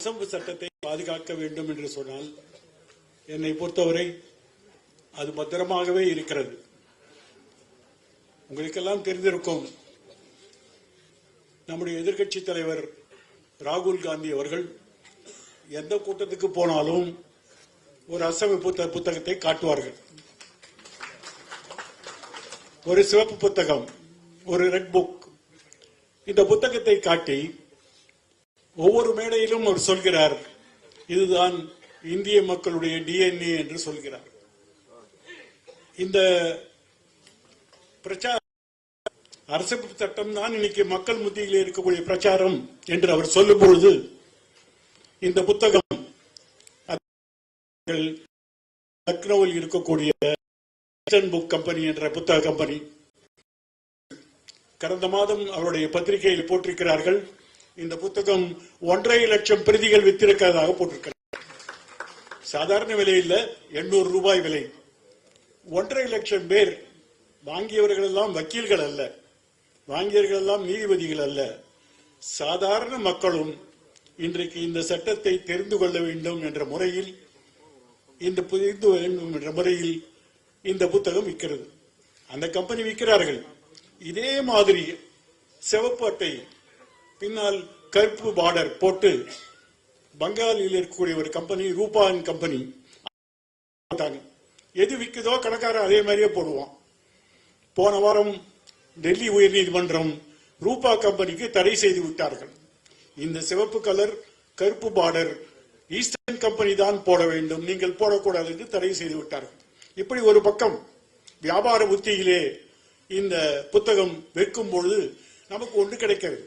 கசம்பு சட்டத்தை பாதுகாக்க வேண்டும் என்று சொன்னால் என்னை பொறுத்தவரை அது பத்திரமாகவே இருக்கிறது. உங்களுக்கெல்லாம் தெரிந்திருக்கும் நம்முடைய எதிர்க்கட்சி தலைவர் ராகுல் காந்தி அவர்கள் எந்த கூட்டத்துக்கு போனாலும் ஒரு அசமைப்பு புத்தகத்தை காட்டுவார்கள். ஒரு சிவப்பு புத்தகம் ஒரு ரெட் புக் இந்த புத்தகத்தை காட்டி ஒவ்வொரு மேடையிலும் அவர் சொல்கிறார் இதுதான் இந்திய மக்களுடைய டிஎன்ஏ என்று சொல்கிறார். இந்த பிரச்சார அரசு சட்டம் தான் இன்னைக்கு மக்கள் மத்தியில் இருக்கக்கூடிய பிரச்சாரம் என்று அவர் சொல்லும் பொழுது இந்த புத்தகம் லக்னோவில் இருக்கக்கூடிய புக் கம்பெனி என்ற புத்தக கம்பெனி கடந்த மாதம் அவருடைய பத்திரிகையில் போட்டிருக்கிறார்கள். இந்த புத்தகம் ஒன்றரை லட்சம் பிரதிகள் வித்திருக்கிறதாக போட்டிருக்கிறார் சாதாரண விலையில் எண்ணூறு ரூபாய் விலை. ஒன்றரை லட்சம் பேர் வாங்கியவர்கள் எல்லாம் வக்கீல்கள் அல்ல வாங்கியவர்கள் எல்லாம் நீதிபதிகள் அல்ல. சாதாரண மக்களும் இன்றைக்கு இந்த சட்டத்தை தெரிந்து கொள்ள வேண்டும் என்ற முறையில் இந்த புரிந்து வேண்டும் என்ற முறையில் இந்த புத்தகம் விற்கிறது. அந்த கம்பெனி விற்கிறார்கள். இதே மாதிரி சிவப்பு அட்டை பின்னால் கருப்பு பார்டர் போட்டு பங்காளியில் இருக்கக்கூடிய ஒரு கம்பெனி ரூபான் கம்பெனி எது விற்குதோ கணக்காரன் அதே மாதிரியே போடுவான். போன வாரம் டெல்லி உயர்நீதிமன்றம் ரூபா கம்பெனிக்கு தடை செய்து விட்டார்கள். இந்த சிவப்பு கலர் கருப்பு பார்டர் ஈஸ்டர்ன் கம்பெனி தான் போட வேண்டும். நீங்கள் போடக்கூடாது என்று தடை செய்து விட்டார்கள். இப்படி ஒரு பக்கம் வியாபார புத்தியிலே இந்த புத்தகம் விற்கும் பொழுது நமக்கு ஒன்று கிடைக்கிறது.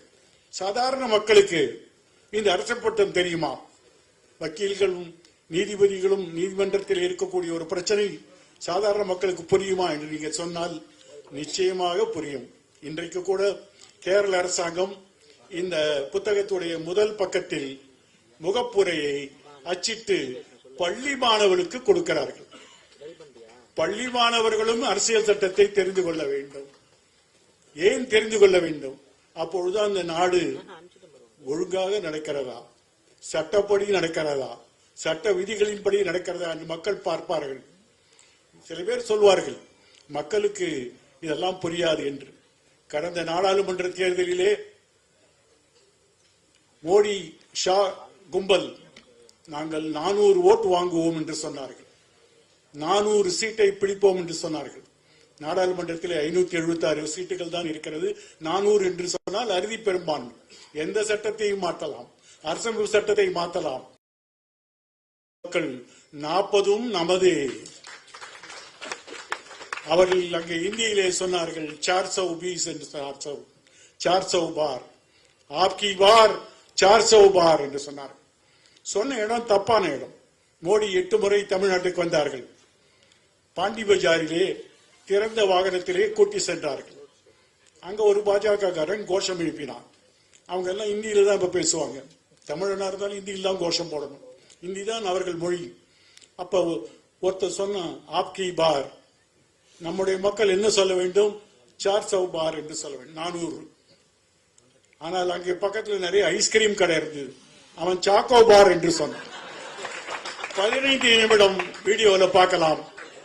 சாதாரண மக்களுக்கு இந்த அரசப்பட்டம் தெரியுமா? வக்கீல்களும் நீதிபதிகளும் நீதிமன்றத்தில் இருக்கக்கூடிய ஒரு பிரச்சனை சாதாரண மக்களுக்கு புரியுமா என்று நீங்க சொன்னால் நிச்சயமாக புரியும். இன்றைக்கு கூட கேரள அரசாங்கம் இந்த புத்தகத்துடைய முதல் பக்கத்தில் முகப்புரையை அச்சிட்டு பள்ளி மாணவர்களுக்கு கொடுக்கிறார்கள். பள்ளி மாணவர்களும் அரசியல் சட்டத்தை தெரிந்து கொள்ள வேண்டும். ஏன் தெரிந்து கொள்ள வேண்டும்? அப்பொழுது அந்த நாடு ஒழுங்காக நடக்கிறதா? சட்டப்படி நடக்கிறதா? சட்ட விதிகளின்படி நடக்கிறதா என்று மக்கள் பார்ப்பார்கள். சில பேர் சொல்வார்கள் மக்களுக்கு இதெல்லாம் புரியாது என்று. கடந்த நாடாளுமன்ற தேர்தலிலே மோடி ஷா கும்பல் நாங்கள் நானூறு ஓட்டு வாங்குவோம் என்று சொன்னார்கள். நானூறு சீட்டை பிடிப்போம் என்று சொன்னார்கள். நாடாளுமன்றத்தில் ஐநூத்தி எழுபத்தி ஆறு சீட்டுகள் தான் இருக்கிறது. நானூறு என்று சொன்னால் அறுதி பெரும்பான்மை. எந்த சட்டத்தையும் மாற்றலாம். அரசமைப்பு சட்டத்தை மாற்றலாம். மக்கள் நாற்பதும் நமது. அவர்கள் அங்கே இந்தியிலே சொன்னார்கள் சார் சௌ பீஸ் என்று சார் சௌ சார் சௌ பார் ஆப்கி பார் சார் சௌ பார் என்று சொன்னார்கள். சொன்ன இடம் தப்பான இடம். மோடி எட்டு முறை தமிழ்நாட்டுக்கு வந்தார்கள். பாண்டி பஜாரிலே திறந்த வாகனத்திலே கூட்டி சென்றார்கள். அங்க ஒரு பாஜகக்காரன் கோஷம் எழுப்பினான். அவங்க எல்லாம் இந்தியில தான் இப்ப பேசுவாங்க. தமிழனா இருந்தாலும் இந்தியில தான் கோஷம் போடணும். இந்தி தான் அவர்கள் மொழி. அப்ப ஒருத்தர் சொன்னான் ஆப்கி பார். நம்முடைய மக்கள் என்ன சொல்ல வேண்டும்? சார் சவ் பார் என்று சொல்ல வேண்டும். நானூறு. ஆனால் அங்கே பக்கத்தில் நிறைய ஐஸ்கிரீம் கடை இருந்தது. அவன் சாக்கோ பார் என்று சொன்னான். பதினைந்து நிமிடம் வீடியோல பார்க்கலாம்.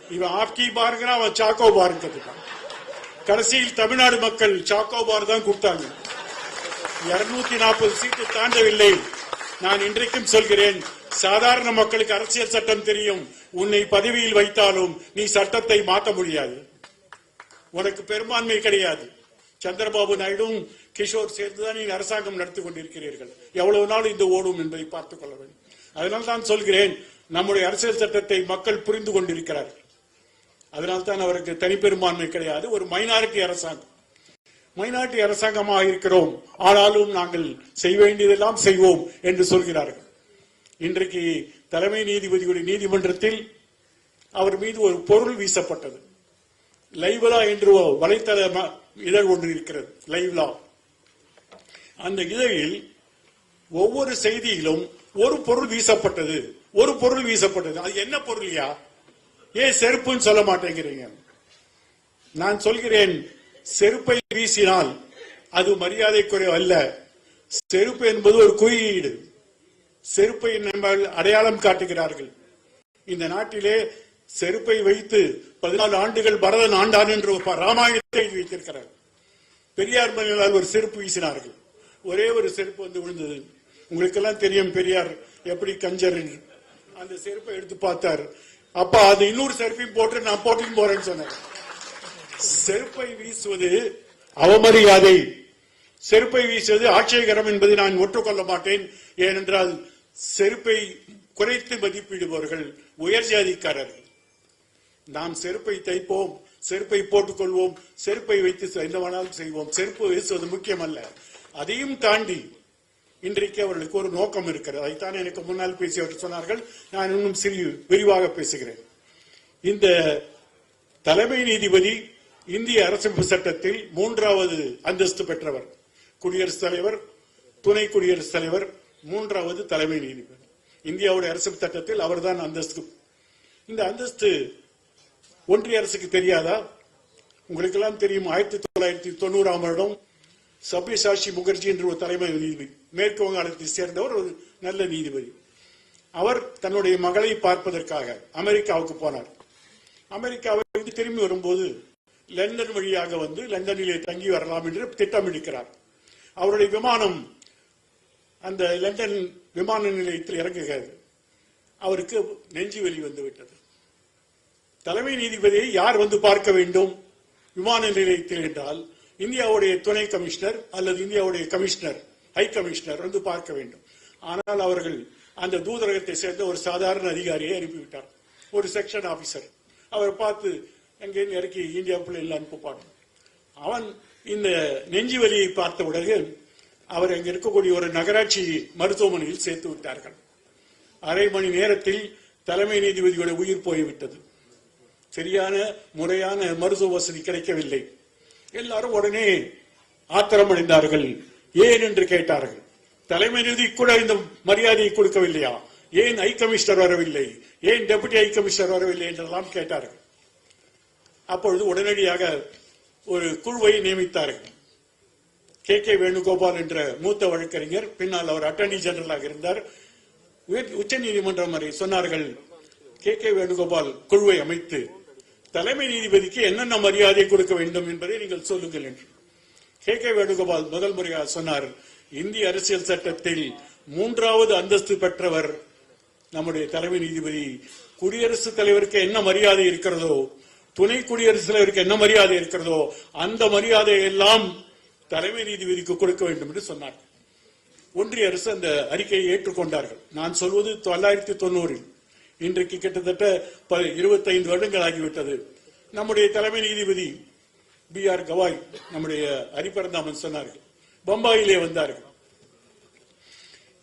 இவன் ஆப்கி பாருங்கிற அவன் சாக்கோ பார் கத்துட்டான் கடைசியில் தமிழ்நாடு மக்கள் சாக்கோ பார் தான் கொடுத்தாங்க இருநூத்தி நாற்பது சீட்டு தாண்டவில்லை. நான் இன்றைக்கும் சொல்கிறேன் சாதாரண மக்களுக்கு அரசியல் சட்டம் தெரியும். உன்னை பதவியில் வைத்தாலும் நீ சட்டத்தை மாற்ற முடியாது. உனக்கு பெரும்பான்மை கிடையாது. சந்திரபாபு நாயுடும் கிஷோர் சேர்ந்துதான் நீ அரசாங்கம் நடத்தி கொண்டிருக்கிறீர்கள். எவ்வளவு நாள் இந்த ஓடும் என்பதை பார்த்துக் கொள்ள வேண்டும். அதனால் தான் சொல்கிறேன் நம்முடைய அரசியல் சட்டத்தை மக்கள் புரிந்து கொண்டிருக்கிறார்கள். அதனால் தான் அவருக்கு தனிப்பெரும்பான்மை கிடையாது. ஒரு மைனாரிட்டி அரசாங்கம். மைனாரிட்டி அரசாங்கமாக இருக்கிறோம். ஆனாலும் நாங்கள் செய்ய வேண்டியதெல்லாம் செய்வோம் என்று சொல்கிறார்கள். இன்றைக்கு தலைமை நீதிபதியுடைய நீதிமன்றத்தில் அவர் மீது ஒரு பொருள் வீசப்பட்டது. லைவ்லா என்று வலைத்தள ம- இதழ் ஒன்று இருக்கிறது. லைவ்லா அந்த இதழில் ஒவ்வொரு செய்தியிலும் ஒரு பொருள் வீசப்பட்டது. ஒரு பொருள் வீசப்பட்டது. அது என்ன பொருள்யா? ஏன் செருப்புன்னு சொல்ல மாட்டேங்கிறீங்க? நான் சொல்கிறேன் செருப்பை வீசினால் அது மரியாதைக்குரிய அல்ல. செருப்பு என்பது ஒரு குறியீடு. செருப்பை நம்ம அடையாளம் காட்டுகிறார்கள். இந்த நாட்டிலே செருப்பை வைத்து பதினாலு ஆண்டுகள் பரதன் ஆண்டான் என்று ஒரு ராமாயணத்தை வைத்திருக்கிறார். பெரியார் மனிதனால் ஒரு செருப்பு வீசினார்கள். ஒரே ஒரு செருப்பு வந்து விழுந்தது. உங்களுக்கெல்லாம் தெரியும் பெரியார் எப்படி கஞ்சர் என்று. அந்த செருப்பை எடுத்து பார்த்தார். அப்ப அது இன்னொரு செருப்பையும் போட்டு நான் போட்டுன்னு போறேன்னு சொன்னேன் செருப்பை வீசுவது அவமரியாதை. செருப்பை வீசுவது ஆட்சேகரம் என்பதை நான் ஒற்றுக்கொள்ள மாட்டேன். ஏனென்றால் செருப்பை குறைத்து மதிப்பிடுபவர்கள் உயர் ஜாதிக்காரர்கள். நாம் செருப்பை தைப்போம் செருப்பை போட்டுக்கொள்வோம் செருப்பை வைத்து என்ன வேணாலும் செய்வோம். செருப்பு வீசுவது முக்கியமல்ல. அதையும் தாண்டி இன்றைக்கு அவர்களுக்கு ஒரு நோக்கம் இருக்கிறது. அதைத்தான் எனக்கு முன்னால் பேசியவர் சொன்னார்கள். நான் இன்னும் சிறு விரிவாக பேசுகிறேன். இந்த தலைமை நீதிபதி இந்திய அரசமைப்பு சட்டத்தில் மூன்றாவது அந்தஸ்து பெற்றவர். குடியரசுத் தலைவர் துணை குடியரசுத் தலைவர் மூன்றாவது தலைமை நீதிபதி. இந்தியாவுடைய அரசமைப்பு சட்டத்தில் அவர்தான் அந்தஸ்து. இந்த அந்தஸ்து ஒன்றிய அரசுக்கு தெரியாதா? உங்களுக்கெல்லாம் தெரியும் ஆயிரத்தி தொள்ளாயிரத்தி தொண்ணூறாம் வருடம் சபிசாஷி முகர்ஜி என்று ஒரு தலைமை நீதிபதி. மேற்கு வங்காளத்தை சேர்ந்தவர் ஒரு நல்ல நீதிபதி. அவர் தன்னுடைய மகளை பார்ப்பதற்காக அமெரிக்காவுக்கு போனார். அமெரிக்காவிலிருந்து திரும்பி வரும்போது லண்டன் வழியாக வந்து லண்டனிலே தங்கி வரலாம் என்று திட்டமிடுகிறார் அவருடைய விமானம் அந்த லண்டன் விமான நிலையத்தில் இறங்குகிறது. அவருக்கு நெஞ்சு வலி வந்துவிட்டது. தலைமை நீதிபதியை யார் வந்து பார்க்க வேண்டும்? விமான நிலையத்தில் என்றால் இந்தியாவுடைய துணை கமிஷனர் அல்லது இந்தியாவுடைய கமிஷனர் ஹை கமிஷனர் வந்து பார்க்க வேண்டும். ஆனால் அவர்கள் அந்த தூதரகத்தை சேர்ந்த ஒரு சாதாரண அதிகாரியை அனுப்பிவிட்டார். ஒரு செக்ஷன் ஆபீசர் அவரை பார்த்து எங்கேயும் இறக்கி இந்தியாவுக்குள்ள எல்லாம் அனுப்புப்பாங்க அவன் இந்த நெஞ்சு வலியை பார்த்த உடனே அவர் அங்கே இருக்கக்கூடிய ஒரு நகராட்சி மருத்துவமனையில் சேர்த்து விட்டார்கள். அரை மணி நேரத்தில் தலைமை நீதிபதியோட உயிர் போய்விட்டது. சரியான முறையான மருத்துவ வசதி கிடைக்கவில்லை. எல்லாரும் உடனே ஆத்திரமடைந்தார்கள். ஏன் என்று கேட்டார்கள். தலைமை நீதி கூட இந்த மரியாதையை கொடுக்கவில்லையா? ஏன் ஐ கமிஷனர் வரவில்லை? ஏன் டெபுட்டி ஐ கமிஷனர் வரவில்லை என்றெல்லாம் கேட்டார்கள். அப்பொழுது உடனடியாக ஒரு குழுவை நியமித்தார்கள். கே. கே. வேணுகோபால் என்ற மூத்த வழக்கறிஞர் பின்னால் அவர் அட்டர்னி ஜெனரலாக இருந்தார். உச்ச நீதிமன்றம் வரை சொன்னார்கள். கே. கே. வேணுகோபால் குழுவை அமைத்து தலைமை நீதிபதிக்கு என்னென்ன மரியாதை கொடுக்க வேண்டும் என்பதை நீங்கள் சொல்லுங்கள் என்று. கே கே வேணுகோபால் முதல் முறையாக சொன்னார் இந்திய அரசியல் சட்டத்தில் மூன்றாவது அந்தஸ்து பெற்றவர் நம்முடைய தலைமை நீதிபதி. குடியரசுத் தலைவருக்கு என்ன மரியாதை இருக்கிறதோ துணை குடியரசுத் தலைவருக்கு என்ன மரியாதை இருக்கிறதோ அந்த மரியாதையை எல்லாம் தலைமை நீதிபதிக்கு கொடுக்க வேண்டும் என்று சொன்னார். ஒன்றிய அரசு அந்த அறிக்கையை ஏற்றுக்கொண்டார்கள். நான் சொல்வது தொள்ளாயிரத்தி தொண்ணூறில். இன்றைக்கு கிட்டத்தட்ட ப- 25 வருடங்கள் ஆகிவிட்டது. நம்முடைய தலைமை நீதிபதி பி ஆர் கவாய் நம்முடைய ஹரிபரந்தாமன் சொன்னார்கள். பம்பாயிலே வந்தார்கள்.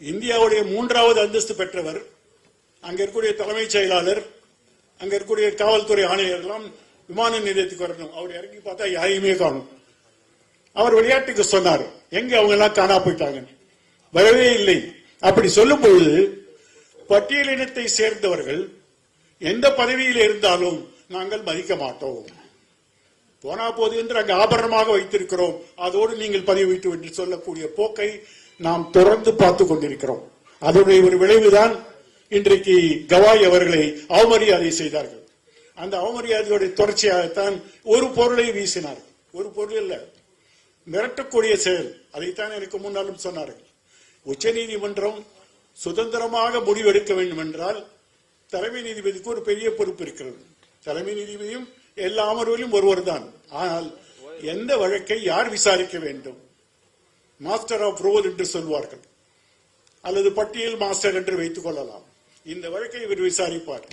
இந்தியாவுடைய மூன்றாவது அந்தஸ்து பெற்றவர் அங்க இருக்கக்கூடிய தலைமைச் செயலாளர் அங்க இருக்கக்கூடிய காவல்துறை ஆணையர்லாம் விமான நிலையத்துக்கு வரணும். அவர் இறங்கி பார்த்தா யாரையுமே காணும். அவர் விளையாட்டுக்கு சொன்னார். எங்க அவங்க எல்லாம் காணா போயிட்டாங்க? வரவே இல்லை. அப்படி சொல்லும் பொழுது பட்டியலினத்தை சேர்ந்தவர்கள் எந்த பதவியில் இருந்தாலும் நாங்கள் மதிக்க மாட்டோம். போனா போது என்று அங்கு ஆபரணமாக வைத்திருக்கிறோம். அதோடு நீங்கள் பதிவு வைத்து என்று சொல்லக்கூடிய போக்கை நாம் தொடர்ந்து பார்த்து கொண்டிருக்கிறோம். அதனுடைய ஒரு விளைவுதான் இன்றைக்கு கவாய் அவர்களை அவமரியாதை செய்தார்கள். அந்த அவமரியாதையோட தொடர்ச்சியாகத்தான் ஒரு பொருளை வீசினார். ஒரு பொருள் இல்ல. மிரட்டக்கூடிய செயல். அதைத்தான் எனக்கு முன்னாலும் சொன்னார்கள். உச்சநீதிமன்றம் சுதந்திரமாக முடிவெடுக்க வேண்டும் என்றால் தலைமை நீதிபதிக்கு ஒரு பெரிய பொறுப்பு இருக்கிறது. தலைமை நீதிபதியும் எல்லா அமர்விலும் ஒருவர் தான். ஆனால் எந்த வழக்கை யார் விசாரிக்க வேண்டும்? மாஸ்டர் ஆஃப் ரோல் என்று சொல்வார்கள். அல்லது பட்டியல் மாஸ்டர் என்று வைத்துக் கொள்ளலாம். இந்த வழக்கை இவர் விசாரிப்பார்.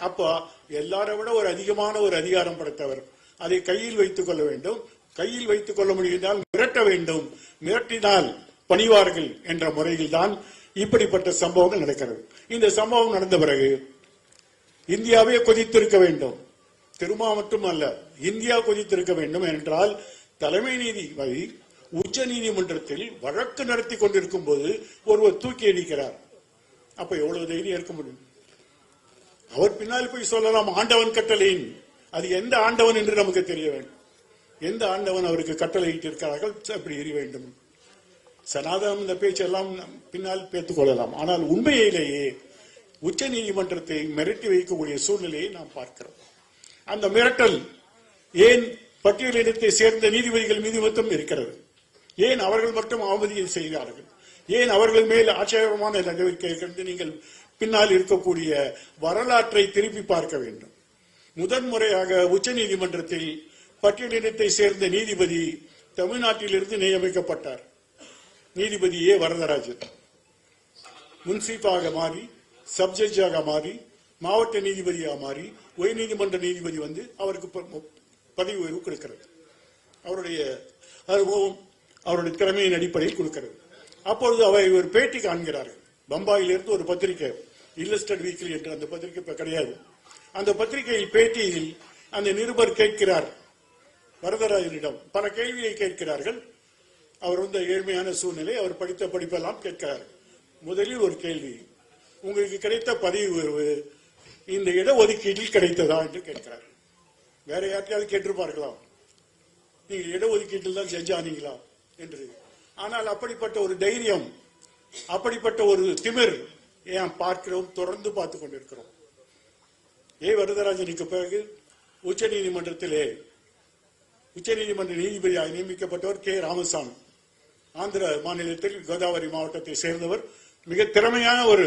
அப்போ எல்லாரை விட ஒரு அதிகமான ஒரு அதிகாரம் படைத்தவர். அதை கையில் வைத்துக் கொள்ள வேண்டும். கையில் வைத்துக் கொள்ள முடிந்தால் மிரட்ட வேண்டும். மிரட்டினால் பணிவார்கள் என்ற முறையில் தான் இப்படிப்பட்ட சம்பவங்கள் நடக்கிறது. இந்த சம்பவம் நடந்த பிறகு இந்தியாவே கொதித்திருக்க வேண்டும். திருமா மட்டுமல்ல இந்தியா கொதித்திருக்க வேண்டும் என்றால் தலைமை நீதிபதி உச்ச நீதிமன்றத்தில் வழக்கு நடத்தி கொண்டிருக்கும் போது ஒருவர் தூக்கி அடிக்கிறார் அப்ப எவ்வளவு தைரியம் இருக்க முடியும்? அவர் பின்னால் போய் சொல்லலாம் ஆண்டவன் கட்டளையின். அது எந்த ஆண்டவன் என்று நமக்கு தெரிய வேண்டும். எந்த ஆண்டவன் அவருக்கு கட்டளையிட்டு இருக்கிறார்கள் அப்படி எரிய வேண்டும். சனாதனம் இந்த பேச்செல்லாம் பின்னால் பேத்துக் கொள்ளலாம். ஆனால் உண்மையிலேயே உச்ச நீதிமன்றத்தை மிரட்டி வைக்கக்கூடிய சூழ்நிலையை நாம் பார்க்கிறோம். அந்த மிரட்டல் ஏன் பட்டியலினத்தை சேர்ந்த நீதிபதிகள் மீது மட்டும் இருக்கிறது? ஏன் அவர்கள் மட்டும் அவமதியை செய்கிறார்கள் ஏன் அவர்கள் மேல் ஆட்சேபமான நடவடிக்கைகள் நீங்கள் பின்னால் இருக்கக்கூடிய வரலாற்றை திருப்பி பார்க்க வேண்டும்? முதன்முறையாக உச்ச நீதிமன்றத்தில் பட்டியலினத்தை சேர்ந்த நீதிபதி தமிழ்நாட்டிலிருந்து நியமிக்கப்பட்டார். நீதிபதி ஏ வரதராஜன். முன்சீப்பாக மாறி சப்ஜட்ஜாக மாறி மாவட்ட நீதிபதியாக மாறி உயர்நீதிமன்ற நீதிபதி வந்து அவருக்கு ப- பதவி உயர்வு கொடுக்கிறது. அவருடைய அனுபவம் அவருடைய திறமையின் அடிப்படையில் கொடுக்கிறது. அப்பொழுது அவர் ஒரு பேட்டி காண்கிறார். பம்பாயிலிருந்து ஒரு பத்திரிகை இல்லஸ்டட் வீக்லி என்று அந்த பத்திரிகை இப்ப கிடையாது. அந்த பத்திரிகையில் பேட்டியில் அந்த நிருபர் கேட்கிறார். வரதராஜனிடம் பல கேள்வியை கேட்கிறார்கள். அவர் வந்து ஏழ்மையான சூழ்நிலை அவர் படித்த படிப்பெல்லாம் கேட்கிறார். முதலில் ஒரு கேள்வி உங்களுக்கு கிடைத்த பதவி உயர்வு இந்த இட ஒதுக்கீட்டில் கிடைத்ததா என்று கேட்கிறார். வேற யார்ட்டையாவது கேட்டிருப்பார்களாம் நீங்கள் இட ஒதுக்கீட்டில் தான் செஞ்சானீங்களா என்று. ஆனால் அப்படிப்பட்ட ஒரு தைரியம் அப்படிப்பட்ட ஒரு திமிர் ஏன் பார்க்கிறோம் தொடர்ந்து பார்த்து கொண்டிருக்கிறோம். ஏ. வரதராஜனுக்கு பிறகு உச்ச நீதிமன்றத்திலே உச்சநீதிமன்ற நீதிபதியாக நியமிக்கப்பட்டவர் கே. ராமசாமி. ஆந்திர மாநிலத்தில் கோதாவரி மாவட்டத்தை சேர்ந்தவர் மிக திறமையான ஒரு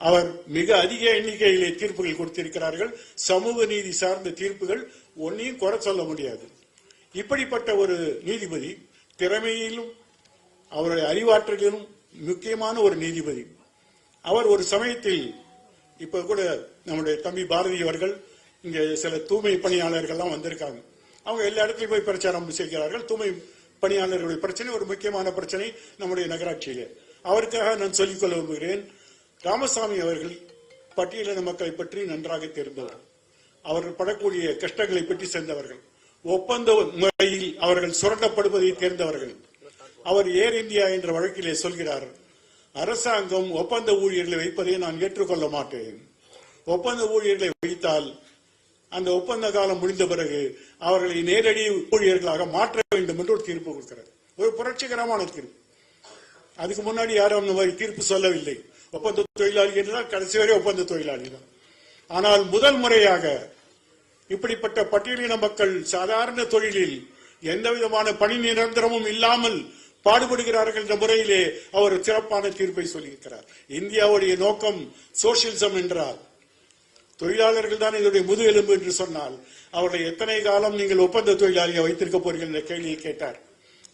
அவர் மிக அதிக எண்ணிக்கையிலே தீர்ப்புகள் கொடுத்திருக்கிறார்கள். சமூக நீதி சார்ந்த தீர்ப்புகள் ஒன்னையும் குறை சொல்ல முடியாது. இப்படிப்பட்ட ஒரு நீதிபதி திறமையிலும் அவருடைய அறிவாற்றலிலும் முக்கியமான ஒரு நீதிபதி. அவர் ஒரு சமயத்தில் இப்ப கூட நம்முடைய தம்பி பாரதி அவர்கள் இங்க சில தூய்மை பணியாளர்கள்லாம் வந்திருக்காங்க. அவங்க எல்லா இடத்துலையும் போய் பிரச்சாரம் செய்கிறார்கள் தூய்மை பணியாளர்களுடைய பிரச்சனை ஒரு முக்கியமான பிரச்சனை நம்முடைய நகராட்சியிலே. அவருக்காக நான் சொல்லிக்கொள்ள விரும்புகிறேன். ராமசாமி அவர்கள் பட்டியலின மக்களை பற்றி நன்றாக தெரிந்தவர். அவர்கள் படக்கூடிய கஷ்டங்களை பற்றி சேர்ந்தவர்கள். ஒப்பந்த முறையில் அவர்கள் சுரண்டப்படுவதை தேர்ந்தவர்கள். அவர் ஏர் இந்தியா என்ற வழக்கிலே சொல்கிறார் அரசாங்கம் ஒப்பந்த ஊழியர்களை வைப்பதை நான் ஏற்றுக்கொள்ள மாட்டேன். ஒப்பந்த ஊழியர்களை வைத்தால் அந்த ஒப்பந்த காலம் முடிந்த பிறகு அவர்களை நேரடி ஊழியர்களாக மாற்ற வேண்டும் என்று ஒரு தீர்ப்பு கொடுக்கிறது. ஒரு புரட்சிகரமான தீர்ப்பு. அதுக்கு முன்னாடி யாரும் அந்த மாதிரி தீர்ப்பு சொல்லவில்லை. ஒப்பந்த தொழிலாளி என்றால் கடைசி வரை ஒப்பந்த தொழிலாளி தான் ஆனால் முதல் முறையாக இப்படிப்பட்ட பட்டியலின மக்கள் சாதாரண தொழிலில் எந்த விதமான பணி நிரந்தரமும் இல்லாமல் பாடுபடுகிறார்கள் என்ற முறையிலே அவர் சிறப்பான தீர்ப்பை சொல்லியிருக்கிறார். இந்தியாவுடைய நோக்கம் சோசியலிசம் என்றால் தொழிலாளர்கள் தான் இதனுடைய முதுகெலும்பு என்று சொன்னால் அவர்களை எத்தனை காலம் நீங்கள் ஒப்பந்த தொழிலாளியை வைத்திருக்க போறீர்கள் என்ற கேள்வியை கேட்டார்.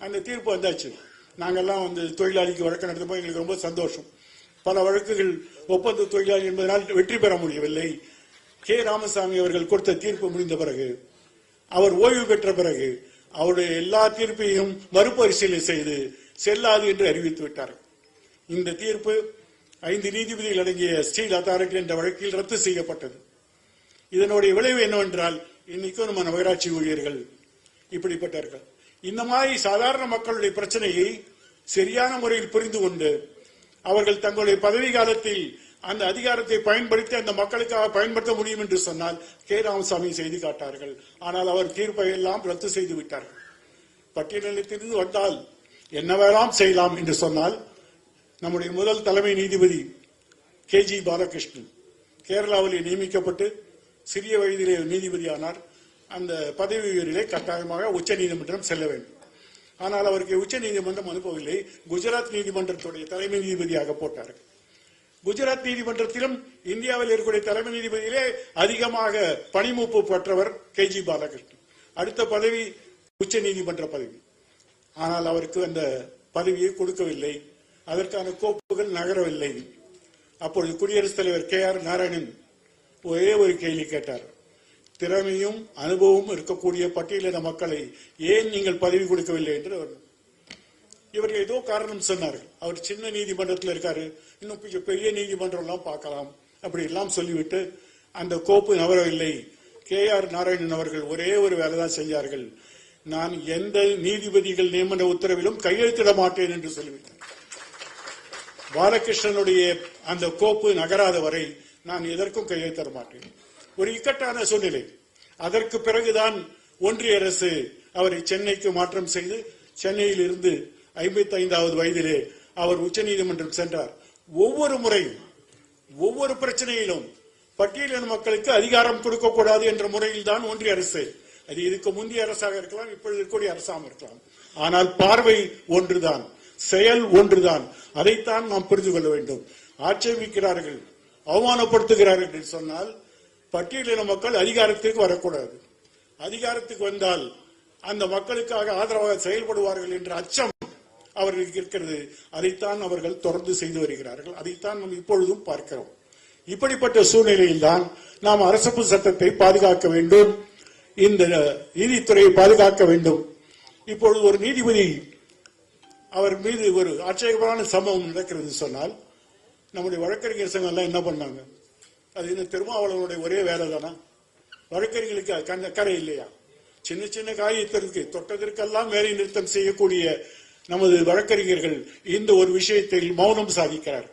அந்த தீர்ப்பு வந்தாச்சு. நாங்கெல்லாம் வந்து தொழிலாளிக்கு வழக்கம் நடத்தப்போ எங்களுக்கு ரொம்ப சந்தோஷம். பல வழக்குகள் ஒப்பந்த தொழிலாளி என்பதனால் வெற்றி பெற முடியவில்லை. கே. ராமசாமி அவர்கள் கொடுத்த தீர்ப்பு முடிந்த பிறகு அவர் ஓய்வு பெற்ற பிறகு அவருடைய எல்லா தீர்ப்பையும் மறுபரிசீலனை செய்து செல்லாது என்று அறிவித்து விட்டார். இந்த தீர்ப்பு ஐந்து நீதிபதிகள் அடங்கிய ஸ்டீல் அத்தாரிட்டி என்ற வழக்கில் ரத்து செய்யப்பட்டது. இதனுடைய விளைவு என்னவென்றால் இன்னைக்கும் நம்ம நகராட்சி ஊழியர்கள் இப்படிப்பட்டார்கள் இந்த மாதிரி சாதாரண மக்களுடைய பிரச்சனையை சரியான முறையில் புரிந்து கொண்டு அவர்கள் தங்களுடைய பதவி காலத்தில் அந்த அதிகாரத்தை பயன்படுத்தி அந்த மக்களுக்காக பயன்படுத்த முடியும் என்று சொன்னால் கே. ராமசாமி செய்து காட்டார்கள். ஆனால் அவர் தீர்ப்பை எல்லாம் ரத்து செய்து விட்டார்கள். பட்டியலிலிருந்து வந்தால் என்னவெல்லாம் செய்யலாம் என்று சொன்னால் நம்முடைய முதல் தலைமை நீதிபதி கே. ஜி. பாலகிருஷ்ணன் கேரளாவிலே நியமிக்கப்பட்டு சிறிய வயதிலே நீதிபதியானார். அந்த பதவி உயர்விலே கட்டாயமாக உச்ச நீதிமன்றம் செல்ல வேண்டும். ஆனால் அவருக்கு உச்ச நீதிமன்றம் அனுப்பவில்லை. குஜராத் நீதிமன்றத்துடைய தலைமை நீதிபதியாக போட்டார்கள் குஜராத் நீதிமன்றத்திலும் இந்தியாவில் இருக்கக்கூடிய தலைமை நீதிபதியிலே அதிகமாக பணிமூப்பு பெற்றவர் கே ஜி பாலகிருஷ்ணன். அடுத்த பதவி உச்ச நீதிமன்ற பதவி. ஆனால் அவருக்கு அந்த பதவியை கொடுக்கவில்லை. அதற்கான கோப்புகள் நகரவில்லை. அப்பொழுது குடியரசுத் தலைவர் கே ஆர் நாராயணன் ஒரே ஒரு கேள்வி கேட்டார். திறமையும் அனுபவமும் இருக்கக்கூடிய பட்டியலின மக்களை ஏன் நீங்கள் பதவி கொடுக்கவில்லை என்று அவர் இவர் ஏதோ காரணம் சொன்னார்கள். அவர் சின்ன நீதிமன்றத்தில் இருக்காரு. இன்னும் பெரிய- பெரிய நீதிமன்றம் எல்லாம் பார்க்கலாம். அப்படி எல்லாம் சொல்லிவிட்டு அந்த கோப்பு நகரவில்லை. கே. ஆர். நாராயணன் அவர்கள் ஒரே ஒரு வேலை தான் செஞ்சார்கள். நான் எந்த நீதிபதிகள் நியமன உத்தரவிலும் கையெழுத்திட மாட்டேன் என்று சொல்லிவிட்டேன் பாலகிருஷ்ணனுடைய அந்த கோப்பு நகராத வரை நான் எதற்கும் கையெழுத்திட மாட்டேன். ஒரு இக்கட்டான சூழ்நிலை. அதற்கு பிறகுதான் ஒன்றிய அரசு அவரை சென்னைக்கு மாற்றம் செய்து சென்னையில் இருந்து ஐம்பத்தி ஐந்தாவது வயதிலே அவர் உச்சநீதிமன்றம் சென்றார். ஒவ்வொரு முறையும் ஒவ்வொரு பிரச்சனையிலும் பட்டியலின மக்களுக்கு அதிகாரம் கொடுக்கக்கூடாது என்ற முறையில் தான் ஒன்றிய அரசு. அது இதுக்கு முந்தைய அரசாக இருக்கலாம் இப்பொழுது இருக்கக்கூடிய அரசாக இருக்கலாம். ஆனால் பார்வை ஒன்றுதான் செயல் ஒன்றுதான். அதைத்தான் நாம் புரிந்து கொள்ள வேண்டும். ஆட்சேபிக்கிறார்கள் அவமானப்படுத்துகிறார்கள் என்று சொன்னால் பட்டியலின மக்கள் அதிகாரத்திற்கு வரக்கூடாது. அதிகாரத்துக்கு வந்தால் அந்த மக்களுக்காக ஆதரவாக செயல்படுவார்கள் என்ற அச்சம் அவர்களுக்கு இருக்கிறது. அதைத்தான் அவர்கள் தொடர்ந்து செய்து வருகிறார்கள். அதைத்தான் நாம் இப்பொழுதும் பார்க்கிறோம். இப்படிப்பட்ட சூழ்நிலையில்தான் நாம் அரசப்பு சட்டத்தை பாதுகாக்க வேண்டும். இந்த நீதித்துறையை பாதுகாக்க வேண்டும். இப்பொழுது ஒரு நீதிபதி அவர் மீது ஒரு ஆட்சேபமான சம்பவம் நடக்கிறது சொன்னால் நம்முடைய வழக்கறிஞர் சங்கம் எல்லாம் என்ன பண்ணாங்க? அது இந்த திருமாவளவனுடைய ஒரே வேலை தானா வழக்கறிஞர்களுக்கு அது கண்ண கரை இல்லையா? சின்ன சின்ன காரியத்திற்கு தொட்டதற்கெல்லாம் வேலை நிறுத்தம் செய்யக்கூடிய நமது வழக்கறிஞர்கள் இந்த ஒரு விஷயத்தில் மௌனம் சாதிக்கிறார்.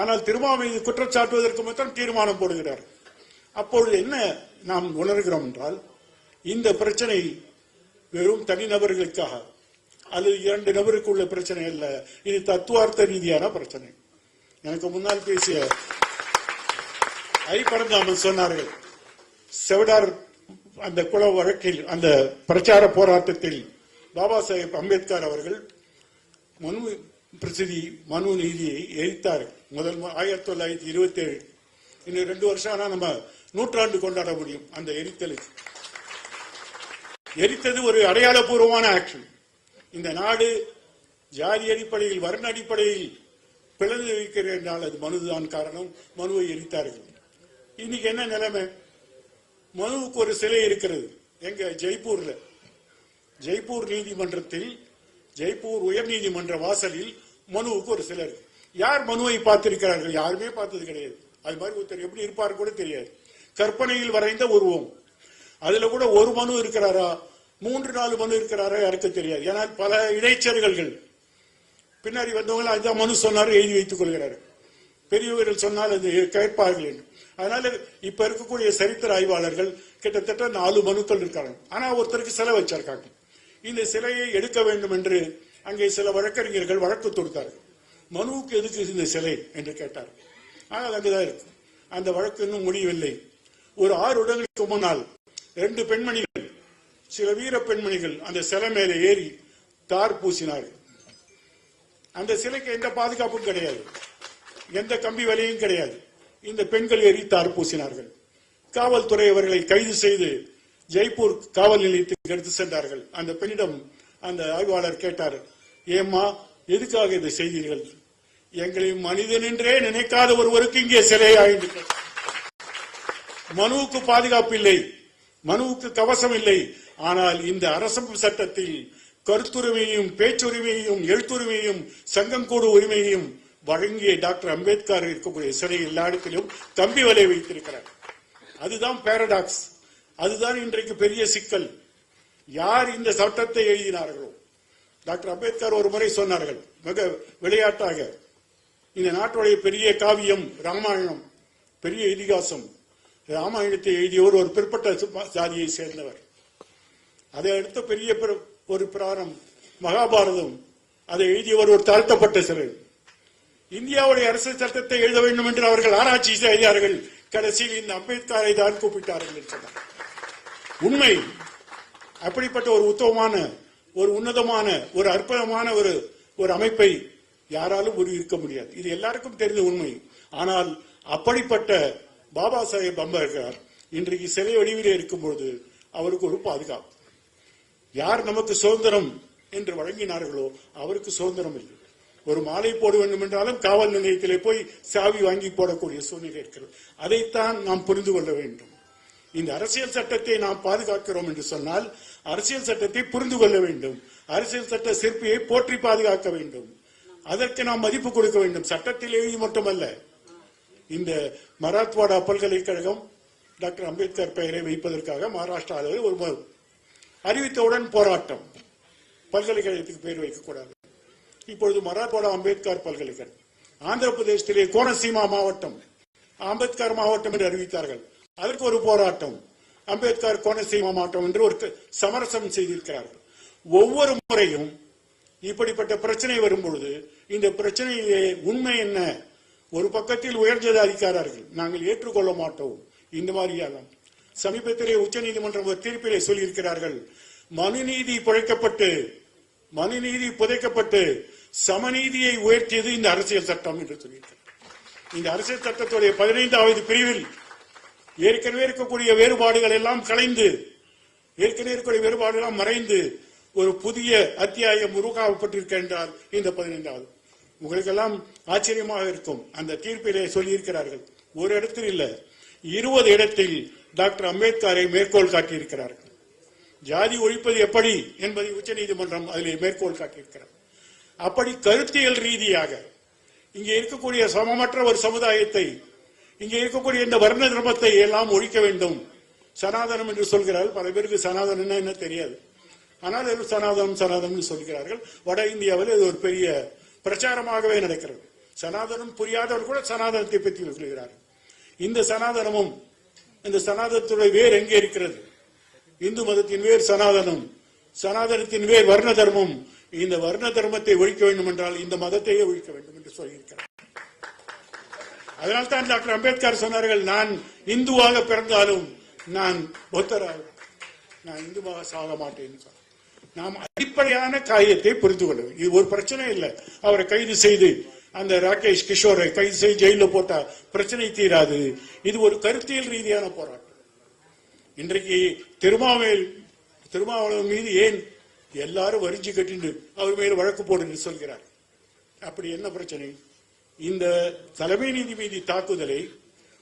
ஆனால் திருமா குற்றம் குற்றச்சாட்டுவதற்கு மட்டும் தீர்மானம் போடுகிறார். அப்பொழுது என்ன நாம் உணர்கிறோம் என்றால் இந்த பிரச்சனை வெறும் தனிநபர்களுக்காக அல்லது இரண்டு நபருக்கு உள்ள பிரச்சனை அல்ல. இது தத்துவார்த்த ரீதியான பிரச்சனை. எனக்கு முன்னால் பேசிய ஐ சொன்னார்கள். செவடார் அந்த குல வழக்கில் அந்த பிரச்சார போராட்டத்தில் பாபா சாஹேப் அம்பேத்கர் அவர்கள் மனு பிரசிதி மனு நீதியை எரித்தார் முதல் ஆயிரத்தி தொள்ளாயிரத்தி இருபத்தி ஏழு இன்னும் ரெண்டு வருஷம் ஆனால் நம்ம நூற்றாண்டு கொண்டாட முடியும் அந்த எரித்தலை. எரித்தது ஒரு அடையாளபூர்வமான ஆக்ஷன் இந்த நாடு ஜாதி அடிப்படையில் வர்ண அடிப்படையில் பிளந்து இருக்கிற என்றால் அது மனுதான் காரணம். மனுவை எரித்தார்கள். இன்னைக்கு என்ன நிலைமை? மனுவுக்கு ஒரு சிலை இருக்கிறது. எங்க? ஜெய்ப்பூர்ல. ஜெய்ப்பூர் நீதிமன்றத்தில் ஜெய்ப்பூர் உயர் நீதிமன்ற வாசலில் மனுவுக்கு ஒரு சிலை இருக்கு. யார் மனுவை பார்த்திருக்கிறார்கள்? யாருமே பார்த்தது கிடையாது. அது மாதிரி ஒருத்தர் எப்படி இருப்பார் கூட தெரியாது. கற்பனையில் வரைந்த உருவம். அதுல கூட ஒரு மனு இருக்கிறாரா? மூன்று நாலு மனு இருக்கிறாரா? யாருக்கு தெரியாது. ஏன்னா பல இடைச்செருகல்கள். பின்னாடி வந்தவங்க அதுதான் மனு சொன்னாரு எழுதி வைத்துக் கொள்கிறார். பெரியவர்கள் சொன்னால் அது கேட்பார்கள் என்று. அதனால இப்ப இருக்கக்கூடிய சரித்திர ஆய்வாளர்கள் கிட்டத்தட்ட நாலு மனுக்கள் இருக்காங்க. ஆனா ஒருத்தருக்கு சிலை வச்சிருக்காங்க. இந்த சிலையை எடுக்க வேண்டும் என்று அங்கே சில வழக்கறிஞர்கள் வழக்கு தொடுத்தார்கள் மனுவுக்கு எதுக்கு இந்த சிலை என்று கேட்டார். ஆனால் அங்குதான் இருக்கு. அந்த வழக்கு இன்னும் முடியவில்லை. ஒரு ஆறு இடங்களுக்கு முன்னால் ரெண்டு பெண்மணிகள் சில வீர பெண்மணிகள் அந்த சிலை மேலே ஏறி தார் பூசினார்கள். அந்த சிலைக்கு எந்த பாதுகாப்பும் கிடையாது. எந்த கம்பி வலையும் கிடையாது. இந்த பெண்கள் எரித்தார் பூசினார்கள் காவல்துறை அவர்களை கைது செய்து ஜெய்ப்பூர் காவல் நிலையத்துக்கு எடுத்து சென்றார்கள். அந்த பெண்ணிடம் அந்த ஆய்வாளர் கேட்டார் ஏம்மா எதுக்காக இதை செய்தீர்கள்? எங்களை மனிதன் என்றே நினைக்காத ஒருவருக்கு இங்கே சிலையாயிட்டு மனுவுக்கு பாதுகாப்பு இல்லை மனுவுக்கு கவசம் இல்லை. ஆனால் இந்த அரசமைப்பு சட்டத்தில் கருத்துரிமையையும் பேச்சுரிமையையும் எழுத்துரிமையையும் சங்கம் கூடு உரிமையையும் வழங்கிய டாக்டர் அம்பேத்கர் இருக்கக்கூடிய சிலை எல்லா இடத்திலும் கம்பி வலை வைத்திருக்கிறார். அதுதான் பேரடாக்ஸ் அதுதான் இன்றைக்கு பெரிய சிக்கல். யார் இந்த சட்டத்தை எழுதினார்களோ? டாக்டர் அம்பேத்கர் ஒரு முறை சொன்னார்கள் மிக விளையாட்டாக. இந்த நாட்டுடைய பெரிய காவியம் ராமாயணம் பெரிய இதிகாசம். ராமாயணத்தை எழுதியவர் ஒரு பிற்பட்ட சு- சாதியை சேர்ந்தவர். அதை அடுத்த பெரிய ஒரு பிராரம் மகாபாரதம். அதை எழுதியவர் ஒரு தாழ்த்தப்பட்ட சிலர் இந்தியாவுடைய அரசு சட்டத்தை எழுத வேண்டும் என்று அவர்கள் ஆராய்ச்சி செய்தார்கள். கடைசியில் இந்த அம்பேத்கரை தான் கூப்பிட்டார்கள் என்று சொன்னார். உண்மை. அப்படிப்பட்ட ஒரு உத்தமமான ஒரு உன்னதமான ஒரு அற்புதமான ஒரு ஒரு அமைப்பை யாராலும் ஒரு இருக்க முடியாது. இது எல்லாருக்கும் தெரிந்த உண்மை. ஆனால் அப்படிப்பட்ட பாபா சாஹேப் அம்பேத்கர் இன்றைக்கு சிலை வடிவிலே இருக்கும்பொழுது அவருக்கு ஒரு பாதுகாப்பு. யார் நமக்கு சுதந்திரம் என்று வழங்கினார்களோ அவருக்கு சுதந்திரம் இல்லை. ஒரு மாலை போட வேண்டும் என்றாலும் காவல் நிலையத்திலே போய் சாவி வாங்கி போடக்கூடிய சூழ்நிலை இருக்கிறது. அதைத்தான் நாம் புரிந்து கொள்ள வேண்டும். இந்த அரசியல் சட்டத்தை நாம் பாதுகாக்கிறோம் என்று சொன்னால் அரசியல் சட்டத்தை புரிந்து கொள்ள வேண்டும். அரசியல் சட்ட சிற்பியை போற்றி பாதுகாக்க வேண்டும். அதற்கு நாம் மதிப்பு கொடுக்க வேண்டும். சட்டத்திலேயே மட்டுமல்ல. இந்த மராத்வாடா பல்கலைக்கழகம் டாக்டர் அம்பேத்கர் பெயரை வைப்பதற்காக மகாராஷ்டிராவில் ஒரு அறிவித்தவுடன் போராட்டம். பல்கலைக்கழகத்துக்கு பெயர் வைக்கக்கூடாது. இப்பொழுது மராத்வாடா அம்பேத்கர் பல்கலைக்கழகம் ஆந்திர பிரதேசத்திலே கோணசீமா மாவட்டம் அம்பேத்கர் மாவட்டம் என்று அறிவித்தார்கள். அதற்கு ஒரு போராட்டம் அம்பேத்கர் கோனசீமா மாவட்டம் என்று ஒரு சமரசம் செய்திருக்கிறார்கள் ஒவ்வொரு முறையும் இப்படிப்பட்ட பிரச்சனை வரும் பொழுது இந்த பிரச்சனையிலே உண்மை என்ன? ஒரு பக்கத்தில் உயர்ந்தது ஜாதிக்காரர்கள் நாங்கள் ஏற்றுக்கொள்ள மாட்டோம். இந்த மாதிரியான சமீபத்திலே உச்சநீதிமன்றம் ஒரு தீர்ப்பிலே சொல்லியிருக்கிறார்கள் மனுநீதி பிழைக்கப்பட்டு மனுநீதி புதைக்கப்பட்டு சமநீதியை உயர்த்தியது இந்த அரசியல் சட்டம் என்று சொல்லியிருக்கிறார். இந்த அரசியல் சட்டத்துடைய பதினைந்தாவது பிரிவில் ஏற்கனவே இருக்கக்கூடிய வேறுபாடுகள் எல்லாம் கலைந்து ஏற்கனவே இருக்கக்கூடிய வேறுபாடுகள் எல்லாம் மறைந்து ஒரு புதிய அத்தியாயம் உருவாக்கப்பட்டிருக்கின்றால் இந்த பதினைந்தாவது. உங்களுக்கெல்லாம் ஆச்சரியமாக இருக்கும். அந்த தீர்ப்பிலே சொல்லியிருக்கிறார்கள். ஒரு இடத்தில் இல்ல இருபது இடத்தில் டாக்டர் அம்பேத்கரை மேற்கோள் காட்டியிருக்கிறார்கள். ஜாதி ஒழிப்பது எப்படி என்பதை உச்சநீதிமன்றம் அதில் மேற்கோள் காட்டியிருக்கிறார் அப்படி கருத்தியல் ரீதியாக இங்கே இருக்கக்கூடிய சமமற்ற ஒரு சமுதாயத்தை இங்கே இருக்கக்கூடிய இந்த வர்ண தர்மத்தை எல்லாம் ஒழிக்க வேண்டும். சனாதனம் என்று சொல்கிறார்கள். பல பேருக்கு சனாதனம் என்ன தெரியாது. ஆனால் இது சனாதனம் சனாதனம் சொல்கிறார்கள். வட இந்தியாவில் இது ஒரு பெரிய பிரச்சாரமாகவே நடக்கிறது. சனாதனம் புரியாதவர் கூட சனாதனத்தை பற்றி சொல்கிறார்கள் இந்த சனாதனமும் இந்த சனாதனத்துடைய வேர் எங்கே இருக்கிறது? இந்து மதத்தின் வேர் சனாதனம் சனாதனத்தின் வேர் வர்ண தர்மம். இந்த வர்ண தர்மத்தை ஒழிக்க வேண்டும் என்றால் இந்த மதத்தையே ஒழிக்க வேண்டும் என்று சொல்லியிருக்கிறார். அதனால்தான் டாக்டர் அம்பேத்கர் சொன்னார்கள் நான் இந்துவாக பிறந்தாலும் நான் புத்தராக நான் இந்துவாக சாக மாட்டேன் நாம் அடிப்படையான காரியத்தை புரிந்து கொள்ள இது ஒரு பிரச்சனை இல்லை. அவரை கைது செய்து அந்த ராகேஷ் கிஷோரை கைது செய்து ஜெயில போட்டா பிரச்சனை தீராது. இது ஒரு கருத்தியல் ரீதியான போராட்டம். இன்றைக்கு திருமாவேல் திருமாவளவன் மீது ஏன் எல்லாரும் வரிஞ்சு கட்டிண்டு அவர் மேல் வழக்கு போடுன்னு சொல்கிறார்? அப்படி என்ன பிரச்சனை? இந்த தலைமை நீதிபதி தாக்குதலை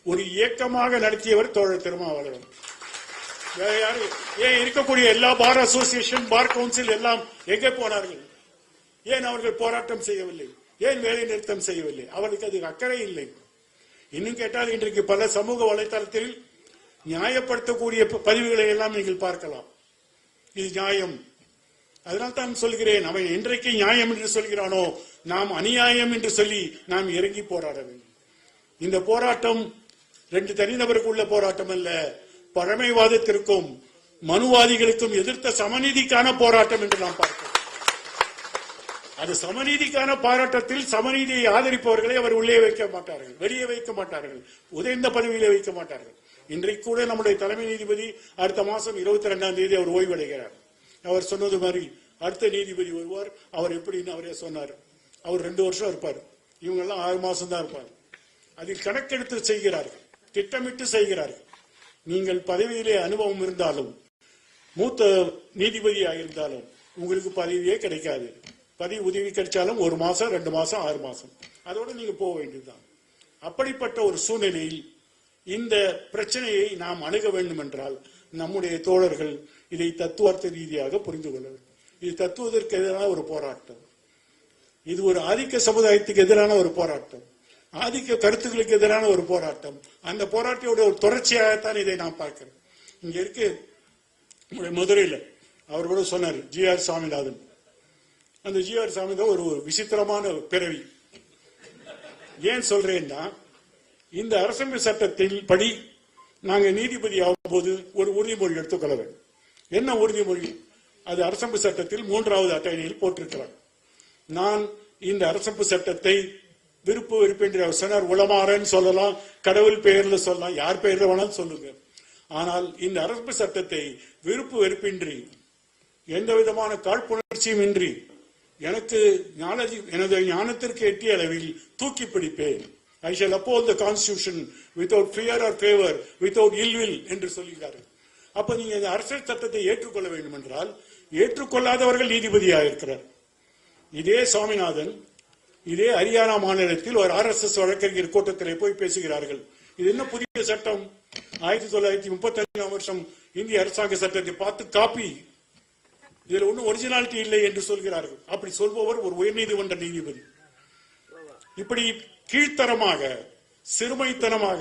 ஒரு இயக்கமாக நடத்தியவர் தோழர் திருமாவளவன். வேற யாரு? ஏன் இருக்கக்கூடிய எல்லா பார் அசோசியேஷன் பார் கவுன்சில் எல்லாம் எங்கே போனார்கள்? ஏன் அவர்கள் போராட்டம் செய்யவில்லை? ஏன் வேலை நிறுத்தம் செய்யவில்லை? அவர்களுக்கு அது அக்கறை இல்லை. இன்னும் கேட்டால் இன்றைக்கு பல சமூக வலைதளத்தில் நியாயப்படுத்தக்கூடிய ப- பதிவுகளை எல்லாம் நீங்கள் பார்க்கலாம். இது நியாயம். அதனால் தான் சொல்கிறேன் அவன் என்றைக்கு நியாயம் என்று சொல்கிறானோ நாம் அநியாயம் என்று சொல்லி நாம் இறங்கி போராட வேண்டும். இந்த போராட்டம் ரெண்டு தனிநபருக்கு உள்ள போராட்டம் அல்ல பழமைவாதத்திற்கும் மனுவாதிகளுக்கும் எதிர்த்த சமநீதிக்கான போராட்டம் என்று நாம் பார்க்கிறோம். அது சமநீதிக்கான போராட்டத்தில் சமநீதியை ஆதரிப்பவர்களை அவர் உள்ளே வைக்க மாட்டார்கள் வெளியே வைக்க மாட்டார்கள் உதைந்த பதவியிலே வைக்க மாட்டார்கள். இன்றைக்கு கூட நம்முடைய தலைமை நீதிபதி அடுத்த மாசம் இருபத்தி ரெண்டாம் தேதி அவர் ஓய்வடைகிறார். அவர் சொன்னது மாதிரி அடுத்த நீதிபதி வருவார். அவர் எப்படின்னு அவரே சொன்னார். அவர் ரெண்டு வருஷம் இருப்பார். இவங்க எல்லாம் ஆறு மாசம் தான் இருப்பார் அதில் கணக்கெடுத்து செய்கிறார்கள். திட்டமிட்டு செய்கிறார்கள். நீங்கள் பதவியிலே அனுபவம் இருந்தாலும் மூத்த நீதிபதியாக இருந்தாலும் உங்களுக்கு பதவியே கிடைக்காது. பதவி உதவி கிடைச்சாலும் ஒரு மாசம் ரெண்டு மாசம் ஆறு மாசம். அதோட நீங்க போக வேண்டியதுதான். அப்படிப்பட்ட ஒரு சூழ்நிலையில் இந்த பிரச்சனையை நாம் அணுக வேண்டும் என்றால் நம்முடைய தோழர்கள் இதை தத்துவார்த்த ரீதியாக புரிந்து கொள்ள வேண்டும். இது தத்துவதற்கு எதிரான ஒரு போராட்டம். இது ஒரு ஆதிக்க சமுதாயத்துக்கு எதிரான ஒரு போராட்டம். ஆதிக்க கருத்துக்களுக்கு எதிரான ஒரு போராட்டம். அந்த போராட்டத்தோட ஒரு தொடர்ச்சியாகத்தான் இதை நான் பார்க்கிறேன் இங்க இருக்கு நம்முடைய மதுரையில் அவர் கூட சொன்னார் ஜி ஆர் சாமிநாதன். அந்த ஜி ஆர் சாமிநாதன் ஒரு ஒரு விசித்திரமான பிறவி. ஏன் சொல்றேன்னா இந்த அரசமைப்பு சட்டத்தில் படி நாங்கள் நீதிபதி ஆகும்போது ஒரு உறுதிமொழி எடுத்துக்கொள்ள வேண்டும். என்ன உறுதிமொழி? அது அரசமைப்பு சட்டத்தில் மூன்றாவது அட்டவணையில் போட்டிருக்கிறார். நான் இந்த அரசமைப்பு சட்டத்தை விருப்பு வெறுப்பின்றி சொன்னார் உளமாறன்னு சொல்லலாம் கடவுள் பெயர்ல சொல்லலாம் யார் பெயர்ல வேணாலும் சொல்லுங்க. ஆனால் இந்த அரசு சட்டத்தை விருப்பு வெறுப்பின்றி எந்த விதமான காழ்ப்புணர்ச்சியும் இன்றி எனக்கு ஞானதி எனது ஞானத்திற்கு எட்டிய அளவில் தூக்கி பிடிப்பேன். I shall uphold the constitution without fear or favour without ill will என்று சொல்கிறார்கள். அப்ப நீங்க இந்த அரசியல் சட்டத்தை ஏற்றுக்கொள்ள வேண்டும் என்றால் ஏற்றுக்கொள்ளாதவர்கள் நீதிபதியாக இருக்கிறார். இதே சுவாமிநாதன் இதே ஹரியானா மாநிலத்தில் ஒரு ஆர்எஸ்எஸ் வழக்கறிஞர் கூட்டத்தில் போய் பேசுகிறார்கள். இது என்ன புதிய சட்டம்? ஆயிரத்தி தொள்ளாயிரத்தி முப்பத்தி அஞ்சாம் வருஷம் இந்திய அரசாங்க சட்டத்தை பார்த்து காப்பி. இதுல ஒன்றும் ஒரிஜினாலிட்டி இல்லை என்று சொல்கிறார்கள். அப்படி சொல்பவர் ஒரு உயர்நீதிமன்ற நீதிபதி. இப்படி கீழ்த்தரமாக சிறுமைத்தனமாக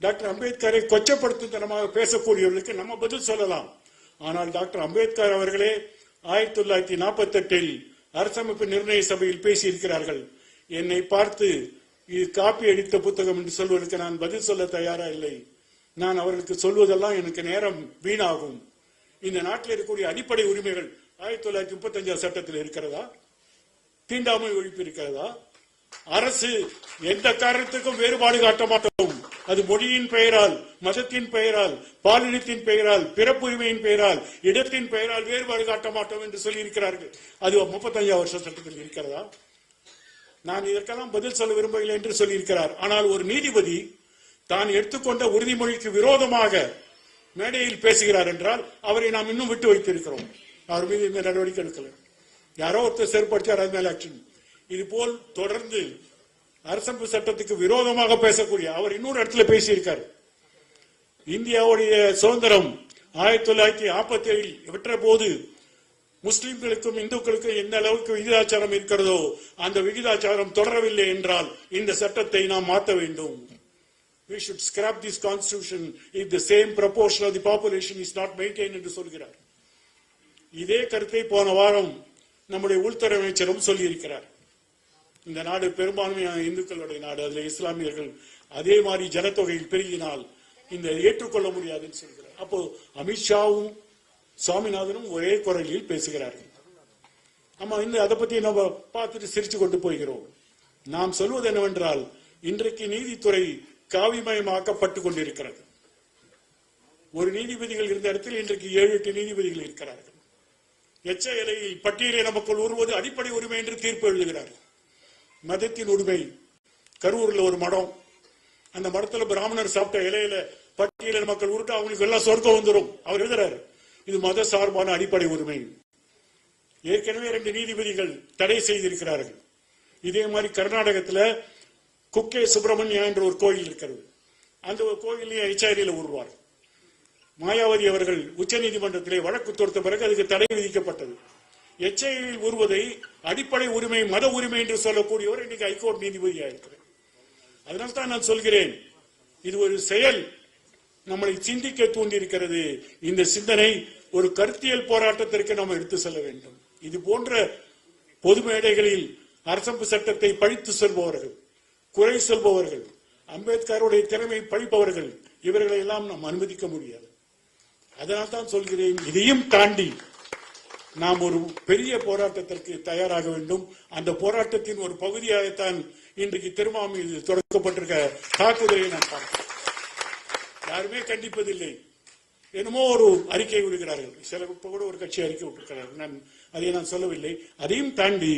டாக்டர் அம்பேத்கரை கொச்சப்படுத்தும் பேசக்கூடியவர்களுக்கு நம்ம பதில் சொல்லலாம். ஆனால் டாக்டர் அம்பேத்கர் அவர்களே ஆயிரத்தி தொள்ளாயிரத்தி நாற்பத்தி எட்டில் அரசமைப்பு நிர்ணய சபையில் பேசியிருக்கிறார்கள். என்னை பார்த்து இது காப்பி அடித்த புத்தகம் என்று சொல்வதற்கு நான் பதில் சொல்ல தயாரா இல்லை. நான் அவர்களுக்கு சொல்வதெல்லாம் எனக்கு நேரம் வீணாகும். இந்த நாட்டில் இருக்கக்கூடிய அடிப்படை உரிமைகள் ஆயிரத்தி தொள்ளாயிரத்தி முப்பத்தஞ்சாம் சட்டத்தில் இருக்கிறதா? தீண்டாமை ஒழிப்பு இருக்கிறதா? அரசு எந்த காரணத்துக்கும் வேறுபாடு காட்ட மாட்டோம். அது மொழியின் பெயரால் மதத்தின் பெயரால் பாலினத்தின் பெயரால் பிறப்புரிமையின் பெயரால் இடத்தின் பெயரால் வேறுபாடு காட்ட மாட்டோம் என்று சொல்லி இருக்கிறார்கள் அது முப்பத்தஞ்சாவது வருஷ சட்டத்தில் இருக்கிறதா? நான் இதற்கெல்லாம் பதில் சொல்ல விரும்பவில்லை என்று சொல்லியிருக்கிறார். ஆனால் ஒரு நீதிபதி தான் எடுத்துக்கொண்ட உறுதிமொழிக்கு விரோதமாக மேடையில் பேசுகிறார் என்றால் அவரை நாம் இன்னும் விட்டு வைத்திருக்கிறோம். அவர் மீது இந்த நடவடிக்கை எடுக்கல. யாரோ ஒருத்தர் செயற்படுத்தார் அது மேல ஆக்ஷன். இதுபோல் தொடர்ந்து அரசமைப்பு சட்டத்துக்கு விரோதமாக பேசக்கூடிய அவர் இன்னொரு இடத்துல பேசியிருக்கார். இந்தியாவுடைய சுதந்திரம் ஆயிரத்தி தொள்ளாயிரத்தி நாற்பத்தி ஏழில் விட்ட போது முஸ்லிம்களுக்கும் இந்துக்களுக்கும் எந்த அளவுக்கு விகிதாச்சாரம் இருக்கிறதோ அந்த விகிதாச்சாரம் தொடரவில்லை என்றால் இந்த சட்டத்தை நாம் மாற்ற வேண்டும். We should scrap this constitution if the same proportion of the population is not maintained என்று சொல்கிறார். இதே கருத்தை போன வாரம் நம்முடைய உள்துறை அமைச்சரும் சொல்லியிருக்கிறார். இந்த நாடு பெரும்பான்மையான இந்துக்களுடைய நாடு அதில் இஸ்லாமியர்கள் அதே மாதிரி ஜனத்தொகையில் பெருகினால் இந்த ஏற்றுக்கொள்ள முடியாதுன்னு சொல்கிறார். அப்போ அமித்ஷாவும் சுவாமிநாதனும் ஒரே குரலில் பேசுகிறார்கள். ஆமா இந்த அதை பத்தி நம்ம பார்த்துட்டு சிரிச்சு கொண்டு போகிறோம். நாம் சொல்வது என்னவென்றால் இன்றைக்கு நீதித்துறை காவிமயமாக்கப்பட்டு கொண்டிருக்கிறது. ஒரு நீதிபதிகள் இருந்த இடத்தில் இன்றைக்கு ஏழு எட்டு நீதிபதிகள் இருக்கிறார்கள். எச்ச இலையில் பட்டியலை நமக்குள் உருவது அடிப்படை உரிமை என்று தீர்ப்பு எழுதுகிறார்கள். மதத்தின் உரிமை கரூர்ல ஒரு மடம். அந்த மடத்துல பிராமணர் சாப்பிட்ட இலையில பட்டியலின மக்கள் உருட்டு அவங்களுக்கு எல்லாம் சொர்க்கம் வந்துடும் அவர் எழுதுறாரு இது மத சார்பான அடிப்படை உரிமை. ஏற்கனவே ரெண்டு நீதிபதிகள் தடை செய்திருக்கிறார்கள். இதே மாதிரி கர்நாடகத்துல குக்கே சுப்பிரமணியா என்ற ஒரு கோயில் இருக்கிறது. அந்த ஒரு கோயிலையும் ஐச்சாரியில உருவார் மாயாவதி அவர்கள் உச்ச நீதிமன்றத்திலே வழக்கு தொடுத்த பிறகு அதுக்கு தடை விதிக்கப்பட்டது. எச்சையில் வருவதை அடிப்படை உரிமை மத உரிமை என்று சொல்லக்கூடியவர் இன்னைக்கு ஹைகோர்ட் நீதிபதியாக இருக்கிறார். அதனால தான் நான் சொல்கிறேன் இது ஒரு செயல். நம்மளை சிந்திக்க தூண்டியிருக்கிறது. இந்த சிந்தனை ஒரு கருத்தியல் போராட்டத்திற்கு நாம் எடுத்து செல்ல வேண்டும். இது போன்ற பொது மேடைகளில் அரசமைப்பு சட்டத்தை பழித்து சொல்பவர்கள் குறை சொல்பவர்கள் அம்பேத்கருடைய திறமை பழிப்பவர்கள் இவர்களை எல்லாம் நாம் அனுமதிக்க முடியாது. அதனால் தான் சொல்கிறேன் இதையும் தாண்டி நாம் ஒரு பெரிய போராட்டத்திற்கு தயாராக வேண்டும். அந்த போராட்டத்தின் ஒரு பகுதியாகத்தான் இன்றைக்கு திருமாமியில் தொடக்கப்பட்டிருக்க தாக்குதலை நான் பார்க்கிறேன் யாருமே கண்டிப்பதில்லை. என்னமோ ஒரு அறிக்கை விடுகிறார்கள். சில இப்போ கூட ஒரு கட்சி அறிக்கை விட்டிருக்கிறார்கள். நான் அதை நான் சொல்லவில்லை. அதையும் தாண்டி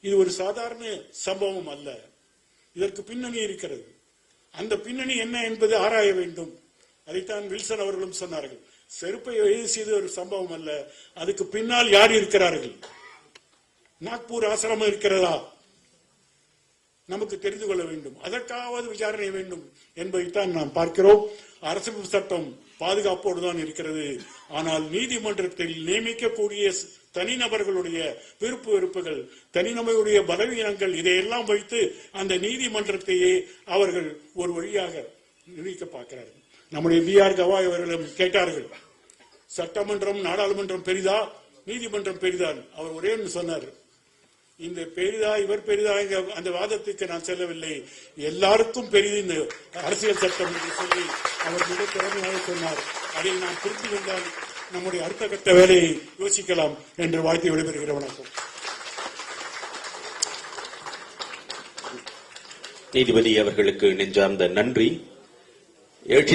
இது ஒரு சாதாரண சம்பவம் அல்ல. இதற்கு பின்னணி இருக்கிறது. அந்த பின்னணி என்ன என்பது ஆராய வேண்டும். அதைத்தான் வில்சன் அவர்களும் சொன்னார்கள். செருப்பை வீசியது ஒரு சம்பவம் அல்ல. அதுக்கு பின்னால் யார் இருக்கிறார்கள்? நாக்பூர் ஆசிரமம் இருக்கிறதா? நமக்கு தெரிந்து கொள்ள வேண்டும். அதற்காவது விசாரணை வேண்டும் என்பதைத்தான் நாம் பார்க்கிறோம். அரசு சட்டம் பாதுகாப்போடு தான் இருக்கிறது. ஆனால் நீதிமன்றத்தில் நியமிக்கக்கூடிய தனிநபர்களுடைய விருப்பு வெறுப்புகள் தனிநபருடைய பலவீனங்கள் இதையெல்லாம் வைத்து அந்த நீதிமன்றத்தையே அவர்கள் ஒரு வழியாக நிர்ணயிக்க பார்க்கிறார்கள். நம்முடைய பிஆர் கவாய் அவர்களும் கேட்டார்கள் சட்டமன்றம் நாடாளுமன்றம் பெரிதா? நீதிமன்றம் பெரிதான். அவர் ஒரே ஒன்று சொன்னார் இந்த பெரிதா இவர் பெரிதா என்ற அந்த வாதத்துக்கு நான் செல்லவில்லை. எல்லாருக்கும் பெரிது இந்த அரசியல் சட்டம் என்று சொல்லி அவர் மிக திறமையாக சொன்னார். அதில் நான் புரிந்து கொண்டால் நம்முடைய அடுத்த கட்ட வேலையை யோசிக்கலாம் என்று வாழ்த்து விடைபெறுகிற வணக்கம். நீதிபதி அவர்களுக்கு நெஞ்சார்ந்த நன்றி. எழுச்சி